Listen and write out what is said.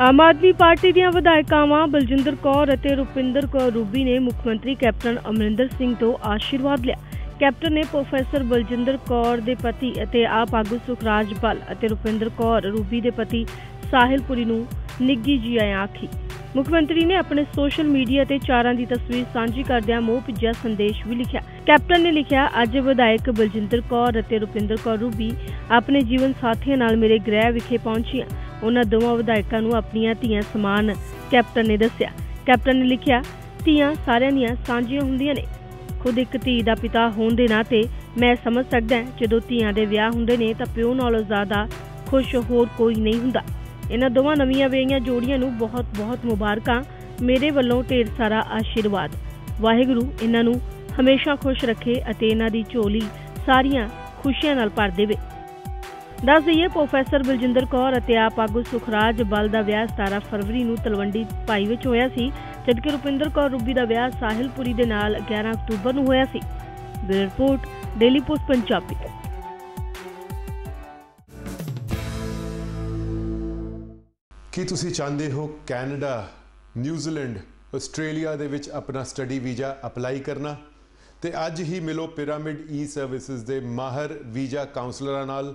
Aam Aadmi party ਦੀਆਂ ਵਿਧਾਇਕਾਵਾਂ ਬਲਜਿੰਦਰ ਕੌਰ ਅਤੇ Rupinder Kaur Ruby ਨੇ ਮੁੱਖ ਮੰਤਰੀ ਕੈਪਟਨ ਅਮਰਿੰਦਰ ਸਿੰਘ ਤੋਂ ਆਸ਼ੀਰਵਾਦ ਲਿਆ। ਕੈਪਟਨ ਨੇ ਪ੍ਰੋਫੈਸਰ ਬਲਜਿੰਦਰ ਕੌਰ ਦੇ ਪਤੀ ਅਤੇ ਆਪ ਆਗੂ ਸੁਖਰਾਜ ਬਲ ਅਤੇ ਰੁਪਿੰਦਰ ਕੌਰ ਰੂਬੀ ਦੇ ਪਤੀ ਸਾਹਿਲਪੁਰੀ ਨੂੰ ਨਿੱਗੀ ਜੀ ਆਇਆਂ ਆਖੀ। ਮੁੱਖ ਮੰਤਰੀ ਨੇ ਆਪਣੇ ਸੋਸ਼ਲ ਮੀਡੀਆ ਤੇ ਚਾਰਾਂ ਦੀ ਤਸਵੀਰ ਸਾਂਝੀ ਕਰਦਿਆਂ ਮੋਹ ਭਿੱਜਿਆ ਸੰਦੇਸ਼ ਵੀ ਲਿਖਿਆ। ਕੈਪਟਨ ਨੇ ਲਿਖਿਆ, ਅੱਜ ਵਿਧਾਇਕ ਬਲਜਿੰਦਰ ਕੌਰ ਅਤੇ ਰੁਪਿੰਦਰ ਕੌਰ ਰੂਬੀ ਆਪਣੇ ਜੀਵਨ ਸਾਥੀਆਂ ਨਾਲ ਮੇਰੇ ਗ੍ਰਹਿ ਵਿਖੇ ਪਹੁੰਚੀਆਂ। ਉਹਨਾਂ ਦੋਵਾਂ ਵਿਧਾਇਕਾਂ ਨੂੰ ਆਪਣੀਆਂ ਧੀਆਂ ਸਮਾਨ ਕੈਪਟਨ ਨੇ ਦੱਸਿਆ। ਕੈਪਟਨ ਨੇ ਲਿਖਿਆ, ਧੀਆਂ ਸਾਰਿਆਂ ਦੀਆਂ ਸਾਂਝੀਆਂ ਹੁੰਦੀਆਂ ਨੇ। ਖੁਦ ਇੱਕ ਧੀ ਦਾ ਪਿਤਾ ਹੋਣ ਦੇ ਨਾਤੇ ਮੈਂ ਸਮਝ ਸਕਦਾ ਜਦੋਂ ਧੀਆਂ ਦੇ ਵਿਆਹ ਹੁੰਦੇ ਨੇ ਤਾਂ ਪਿਓ ਨਾਲੋਂ ਜ਼ਿਆਦਾ ਖੁਸ਼ ਹੋਰ ਕੋਈ ਨਹੀਂ ਹੁੰਦਾ। ਇਹਨਾਂ ਦੋਵਾਂ ਨਵੀਆਂ ਵਿਆਹੀਆਂ ਜੋੜੀਆਂ ਨੂੰ ਬਹੁਤ-ਬਹੁਤ ਮੁਬਾਰਕਾਂ। ਮੇਰੇ ਵੱਲੋਂ ਢੇਰ ਸਾਰਾ ਆਸ਼ੀਰਵਾਦ। ਵਾਹਿਗੁਰੂ ਇਹਨਾਂ ਨੂੰ ਹਮੇਸ਼ਾ ਖੁਸ਼ ਰੱਖੇ ਅਤੇ ਇਹਨਾਂ ਦੀ ਝੋਲੀ ਸਾਰੀਆਂ ਖੁਸ਼ੀਆਂ ਨਾਲ ਭਰ ਦੇਵੇ। ਦੱਸ ਦਈਏ, ਪ੍ਰੋਫੈਸਰ ਬਲਜਿੰਦਰ ਕੌਰ ਅਤੇ ਆਪ ਆਗੂ ਸੁਖਰਾਜ ਬਲ ਦਾ ਵਿਆਹ 17 ਫਰਵਰੀ ਨੂੰ ਤਲਵੰਡੀ ਭਾਈ ਵਿੱਚ ਹੋਇਆ ਸੀ, ਜਦਕਿ ਰੁਪਿੰਦਰ ਕੌਰ ਰੂਬੀ ਦਾ ਵਿਆਹ ਸਾਹਿਲਪੁਰੀ ਦੇ ਨਾਲ 11 ਅਕਤੂਬਰ ਨੂੰ ਹੋਇਆ ਸੀ। Bureau report, daily post, Punjabi. ਕੀ ਤੁਸੀਂ ਚਾਹੁੰਦੇ ਹੋ ਕੈਨੇਡਾ, ਨਿਊਜ਼ੀਲੈਂਡ, ਆਸਟ੍ਰੇਲੀਆ ਦੇ ਵਿੱਚ ਆਪਣਾ ਸਟੱਡੀ ਵੀਜ਼ਾ ਅਪਲਾਈ ਕਰਨਾ? ਤੇ ਅੱਜ ਹੀ ਮਿਲੋ ਪਿਰਾਮਿਡ ਈ ਸਰਵਿਸਿਜ਼ ਦੇ ਮਾਹਰ ਵੀਜ਼ਾ ਕਾਉਂਸਲਰਾਂ ਨਾਲ